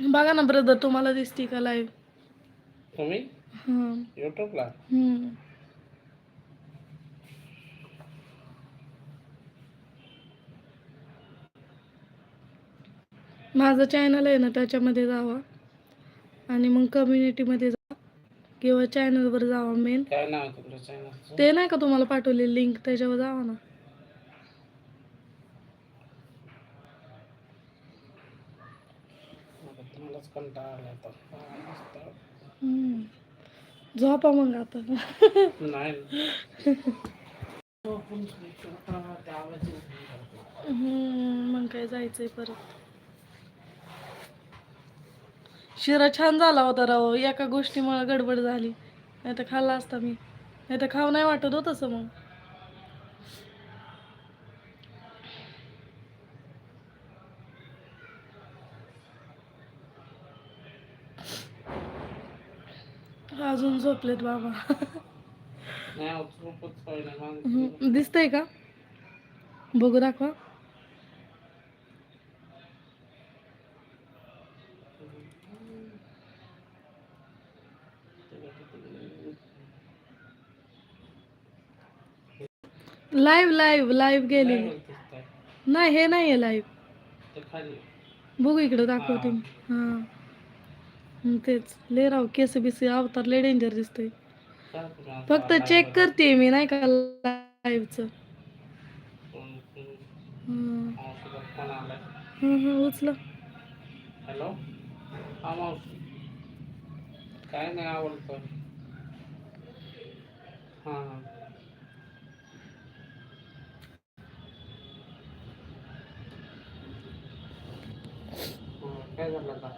बघा ना ब्रदर तुम्हाला दिसती का लाईव्ह तुम्ही? हां युट्यूबला. माझं चॅनल आहे ना त्याच्यामध्ये जावा. आणि मग कम्युनिटीमध्ये जा. किंवा चॅनलवर जावा मेन काय नाव आहे तुमच्या चॅनलचं ते नाही का तुम्हाला पाठवले लिंक त्याच्यावर जावा ना. तुम्हालाच कंटाळा आला आता. झोपा मग आता. नाही. मग काय जायचंय परत? शिरा छान झाला होता राव. एका गोष्टीमुळे गडबड झाली. नाही तर खाल्ला असता मी. नाही तर खाऊ नाही वाटत होत तसं मग. अजून झोपलेत बाबा. हम्म, दिसतंय का? बघू दाखवा. लाईव्ह लाईव्ह लाईव्ह गेलेली? नाही हे नाही आहे लाईव्ह बघू इकडं दाखवते. मी हं, तेच. ले राव केस बिस अवतार लय डेंजर दिसतंय. फक्त चेक? करते मी नाही का लाईव्हचं. हं हं हं उचला. हॅलो? काय नाही आवडतं. हां काय झालं आता?